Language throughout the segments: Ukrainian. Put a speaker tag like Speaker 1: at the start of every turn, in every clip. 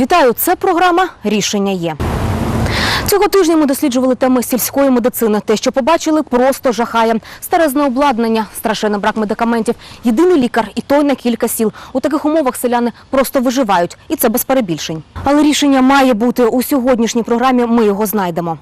Speaker 1: Вітаю! Це програма Рішення є. Цього тижня ми досліджували теми сільської медицини. Те, що побачили, просто жахає. Старезне обладнання, страшенний брак медикаментів, єдиний лікар і той на кілька сіл. У таких умовах селяни просто виживають, і це без перебільшень. Але рішення має бути у сьогоднішній програмі. Ми його знайдемо.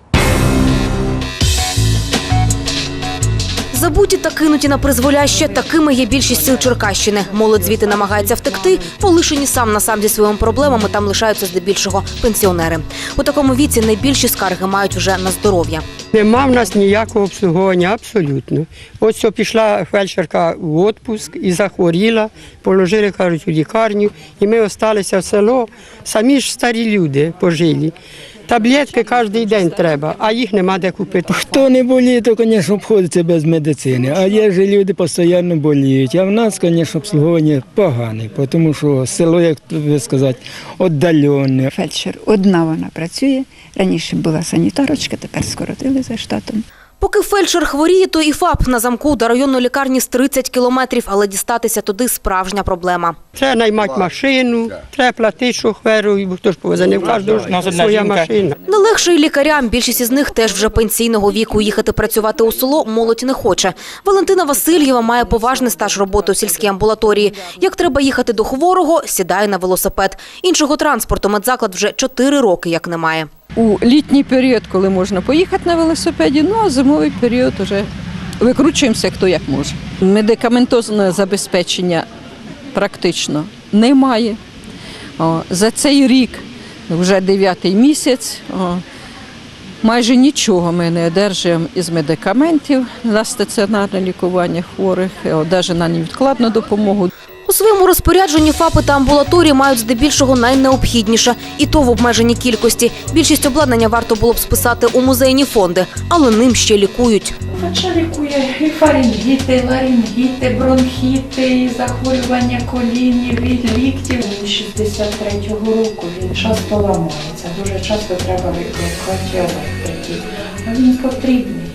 Speaker 1: Забуті та кинуті на призволяще, такими є більшість сил Черкащини. Молодь звідти намагається втекти, полишені сам на сам зі своїми проблемами, там лишаються здебільшого пенсіонери. У такому віці найбільші скарги мають вже на здоров'я.
Speaker 2: Нема в нас ніякого обслуговування, абсолютно. Ось пішла фельдшерка в відпуск і захворіла, положили, кажуть, у лікарню, і ми залишилися в село. Самі ж старі люди пожилі. Таблетки кожен день треба, а їх нема де купити.
Speaker 3: Хто не боліє, то, звісно, обходиться без медицини. А є ж люди постійно боліють. А в нас, звісно, обслуговування погане, тому що село, як ви сказати, віддалене.
Speaker 4: Фельдшер одна вона працює. Раніше була санітарочка, тепер скоротили за штатом.
Speaker 1: Поки фельдшер хворіє, то і ФАП на замку до районної лікарні з 30 кілометрів, але дістатися туди справжня проблема.
Speaker 2: Треба наймати машину, треба платити шоферу, бо хто ж повезе, не в кожного своя машина.
Speaker 1: Не легше і лікарям. Більшість із них теж вже пенсійного віку. Їхати працювати у село молодь не хоче. Валентина Васильєва має поважний стаж роботи у сільській амбулаторії. Як треба їхати до хворого, сідає на велосипед. Іншого транспорту медзаклад вже 4 роки як немає.
Speaker 5: У літній період, коли можна поїхати на велосипеді, ну а зимовий період вже викручуємося хто як може. Медикаментозне забезпечення практично немає. О, за цей рік, вже дев'ятий місяць, о, майже нічого ми не одержуємо із медикаментів на стаціонарне лікування хворих, навіть на невідкладну допомогу.
Speaker 1: Своєму розпорядженні ФАПи та амбулаторії мають здебільшого найнеобхідніше, і то в обмеженій кількості. Більшість обладнання варто було б списати у музейні фонди, але ним ще лікують.
Speaker 6: Фельдшер лікує і фарингіти, ларингіти, бронхіти, і захворювання колінів, від ліктів. З 63-го року він часто ламається. Дуже часто треба викликати. Він потрібний.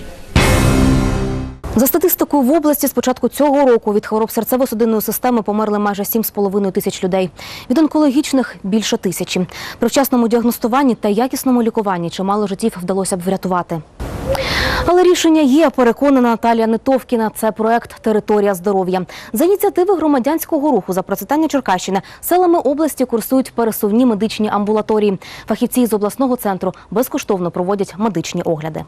Speaker 1: За статистикою в області з початку цього року від хвороб серцево-судинної системи померли майже 7,5 тисяч людей. Від онкологічних більше тисячі. При вчасному діагностуванні та якісному лікуванні чимало життів вдалося б врятувати. Але рішення є, переконана Наталія Нетовкіна. Це проект Територія здоров'я. За ініціативи громадянського руху за процвітання Черкащини селами області курсують пересувні медичні амбулаторії. Фахівці з обласного центру безкоштовно проводять медичні огляди.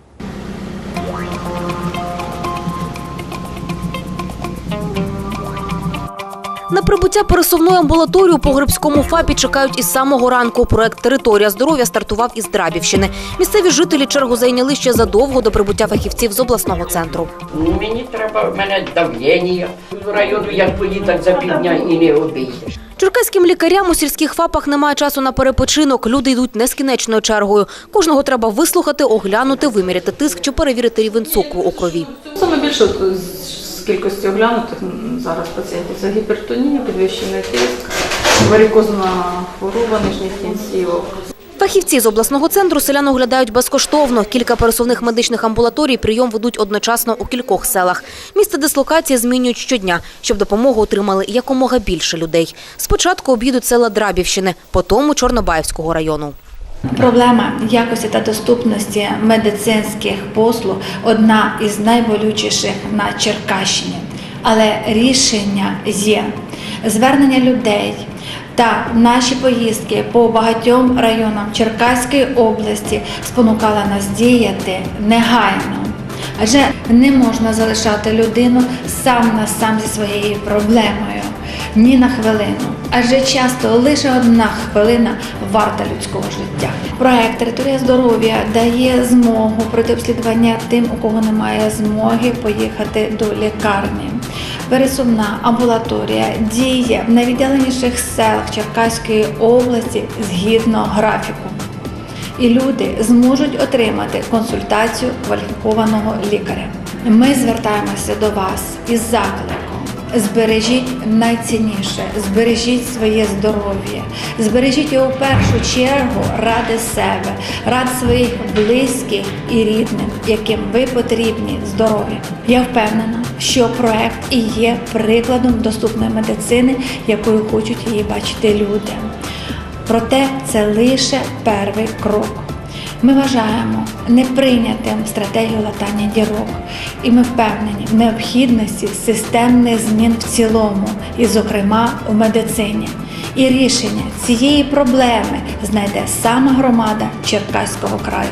Speaker 1: На прибуття пересувної амбулаторії у погребському ФАПі чекають із самого ранку. Проект Територія здоров'я стартував із Драбівщини. Місцеві жителі чергу зайняли ще задовго до прибуття фахівців з обласного центру.
Speaker 7: Мені треба, в мене давлення. В району як поїдуть за півдня і не обійдеш.
Speaker 1: Черкаським лікарям у сільських ФАПах немає часу на перепочинок. Люди йдуть нескінченною чергою. Кожного треба вислухати, оглянути, виміряти тиск чи перевірити рівень цукру у крові.
Speaker 8: Саме більше кількості оглянутих зараз пацієнтів це гіпертонія, підвищений тиск, варикозна хвороба нижніх кінцівок.
Speaker 1: Фахівці з обласного центру селян оглядають безкоштовно. Кілька пересувних медичних амбулаторій прийом ведуть одночасно у кількох селах. Місце дислокації змінюють щодня, щоб допомогу отримали якомога більше людей. Спочатку об'їдуть села Драбівщини, потім Чорнобаївського району.
Speaker 9: Проблема якості та доступності медицинських послуг одна із найболючіших на Черкащині. Але рішення є. Звернення людей та наші поїздки по багатьом районам Черкаської області спонукали нас діяти негайно. Адже не можна залишати людину сам на сам зі своєю проблемою ні на хвилину. Адже часто лише одна хвилина варта людського життя. Проект Територія здоров'я дає змогу пройти обслідування тим, у кого немає змоги поїхати до лікарні. Пересувна амбулаторія діє в найвіддаленіших селах Черкаської області згідно графіку і люди зможуть отримати консультацію кваліфікованого лікаря. Ми звертаємося до вас із закликом. Збережіть найцінніше, збережіть своє здоров'я, збережіть його в першу чергу ради себе, ради своїх близьких і рідних, яким ви потрібні здоров'я. Я впевнена, що проект і є прикладом доступної медицини, якою хочуть її бачити люди. Проте це лише перший крок. Ми вважаємо неприйнятим стратегію латання дірок, і ми впевнені в необхідності системних змін в цілому, і, зокрема, у медицині. І рішення цієї проблеми знайде сама громада Черкаського краю.